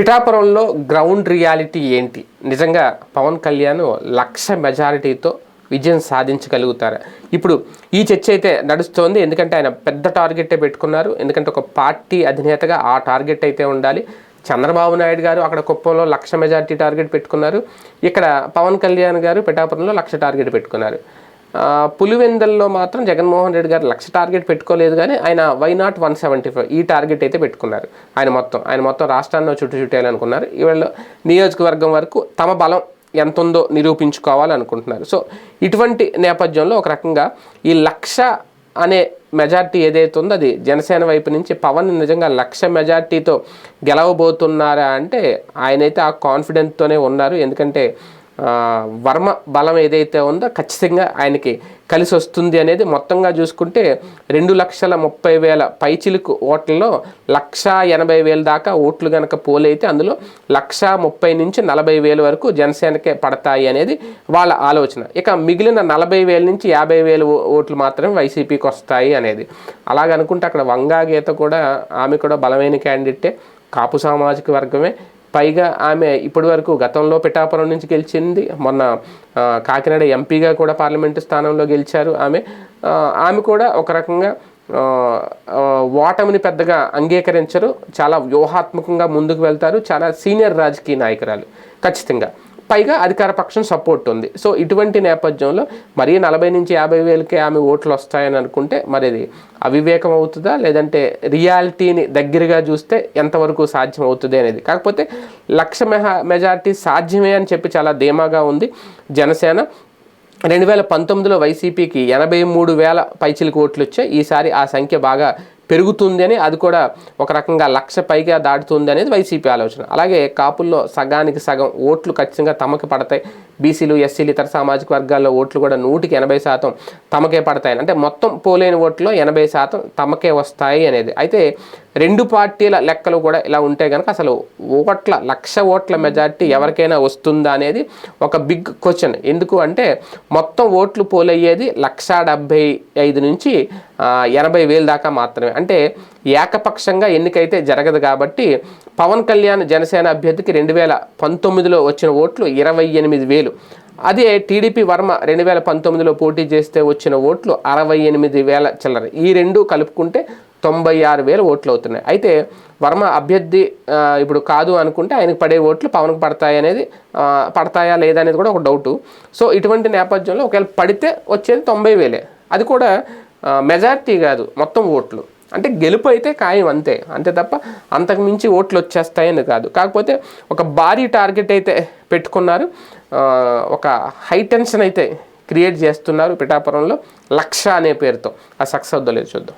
పిఠాపురంలో ground reality ఏంటి? నిజంగా పవన్ కళ్యాణ్ లక్ష మెజారిటీతో విజయం సాధించగలుగుతారా? ఇప్పుడు ఈ చర్చ అయితే నడుస్తోంది. ఎందుకంటే ఆయన పెద్ద టార్గెటే పెట్టుకున్నారు. ఎందుకంటే ఒక పార్టీ అధినేతగా ఆ టార్గెట్ అయితే ఉండాలి. చంద్రబాబు నాయుడు గారు అక్కడ కుప్పంలో లక్ష మెజారిటీ టార్గెట్ పెట్టుకున్నారు. ఇక్కడ పవన్ కళ్యాణ్ గారు పిఠాపురంలో లక్ష టార్గెట్ పెట్టుకున్నారు. పులివెందల్లో మాత్రం జగన్మోహన్ రెడ్డి గారు లక్ష టార్గెట్ పెట్టుకోలేదు కానీ ఆయన why not one seventy five ఈ టార్గెట్ అయితే పెట్టుకున్నారు. ఆయన మొత్తం ఆయన మొత్తం రాష్ట్రాన్ని చుట్టూ చుట్టేయాలనుకున్నారు. ఈవేళ నియోజకవర్గం వరకు తమ బలం ఎంత ఉందో నిరూపించుకోవాలనుకుంటున్నారు. సో ఇటువంటి నేపథ్యంలో ఒక రకంగా ఈ లక్ష అనే మెజార్టీ ఏదైతే ఉందో అది జనసేన వైపు నుంచి పవన్ నిజంగా లక్ష మెజార్టీతో గెలవబోతున్నారా అంటే ఆయనైతే ఆ కాన్ఫిడెంట్తోనే ఉన్నారు. ఎందుకంటే వర్మ బలం ఏదైతే ఉందో ఖచ్చితంగా ఆయనకి కలిసి వస్తుంది అనేది మొత్తంగా చూసుకుంటే రెండు లక్షల ముప్పై వేల పైచిలుకు ఓట్లలో లక్ష ఎనభై వేల దాకా ఓట్లు కనుక పోలైతే అందులో లక్ష ముప్పై నుంచి నలభై వేల వరకు జనసేనకే పడతాయి అనేది వాళ్ళ ఆలోచన. ఇక మిగిలిన నలభై వేల నుంచి యాభై వేల ఓట్లు మాత్రమే వైసీపీకి వస్తాయి అనేది. అలాగనుకుంటే అక్కడ వంగా గీత కూడా ఆమె కూడా బలమైన క్యాండిడేటే. కాపు సామాజిక వర్గమే. పైగా ఆమె ఇప్పటి వరకు గతంలో పిఠాపురం నుంచి గెలిచింది. మొన్న కాకినాడ ఎంపీగా కూడా పార్లమెంటు స్థానంలో గెలిచారు ఆమె. ఆమె కూడా ఒక రకంగా ఓటమిని పెద్దగా అంగీకరించరు. చాలా వ్యూహాత్మకంగా ముందుకు వెళ్తారు. చాలా సీనియర్ రాజకీయ నాయకురాలు. ఖచ్చితంగా. పైగా అధికార పక్షం సపోర్ట్ ఉంది. సో ఇటువంటి నేపథ్యంలో మరీ నలభై నుంచి యాభై వేలకే ఆమె ఓట్లు వస్తాయని అనుకుంటే మరి అది అవివేకం అవుతుందా? లేదంటే రియాలిటీని దగ్గరగా చూస్తే ఎంతవరకు సాధ్యం అవుతుంది అనేది. కాకపోతే లక్ష మెహా మెజారిటీ సాధ్యమే అని చెప్పి చాలా ధీమాగా ఉంది జనసేన. రెండు వేల పంతొమ్మిదిలో వైసీపీకి ఎనభై మూడు వేల పైచిలకు ఓట్లు వచ్చాయి. ఈసారి ఆ సంఖ్య బాగా పెరుగుతుంది అని అది కూడా ఒక రకంగా లక్ష పైగా దాటుతుంది అనేది వైసీపీ ఆలోచన. అలాగే కాపుల్లో సగానికి సగం ఓట్లు ఖచ్చితంగా తమకి పడతాయి. బీసీలు ఎస్సీలు ఇతర సామాజిక వర్గాల్లో ఓట్లు కూడా నూటికి ఎనభై శాతం తమకే పడతాయి. అంటే మొత్తం పోలేని ఓట్లో ఎనభై శాతం తమకే వస్తాయి అనేది. అయితే రెండు పార్టీల లెక్కలు కూడా ఇలా ఉంటే కనుక అసలు ఓట్ల లక్ష ఓట్ల మెజార్టీ ఎవరికైనా వస్తుందా అనేది ఒక బిగ్ క్వశ్చన్. ఎందుకు అంటే మొత్తం ఓట్లు పోలయ్యేది లక్షా డెబ్బై ఐదు నుంచి ఎనభై వేలు దాకా మాత్రమే. అంటే ఏకపక్షంగా ఎన్నికైతే జరగదు కాబట్టి పవన్ కళ్యాణ్ జనసేన అభ్యర్థికి రెండు వేల పంతొమ్మిదిలో వచ్చిన ఓట్లు ఇరవై ఎనిమిది వేలు. అదే టీడీపీ వర్మ రెండు వేల పంతొమ్మిదిలో పోటీ చేస్తే వచ్చిన ఓట్లు అరవై ఎనిమిది వేల చిల్లర. ఈ రెండు కలుపుకుంటే తొంభై ఆరు వేల ఓట్లు అవుతున్నాయి. అయితే వర్మ అభ్యర్థి ఇప్పుడు కాదు అనుకుంటే ఆయనకు పడే ఓట్లు పవన్కి పడతాయి అనేది పడతాయా లేదా అనేది కూడా ఒక డౌటు. సో ఇటువంటి నేపథ్యంలో ఒకవేళ పడితే వచ్చేది తొంభై వేలే. అది కూడా మెజారిటీ కాదు మొత్తం ఓట్లు. అంటే గెలుపు అయితే ఖాయం అంతే. అంతే తప్ప అంతకు మించి ఓట్లు వచ్చేస్తాయని కాదు. కాకపోతే ఒక భారీ టార్గెట్ అయితే పెట్టుకున్నారు. ఒక హై టెన్షన్ అయితే క్రియేట్ చేస్తున్నారు పిఠాపురంలో లక్ష అనే పేరుతో. ఆ సక్సెస్ అవుద్దో లేదు చూద్దాం.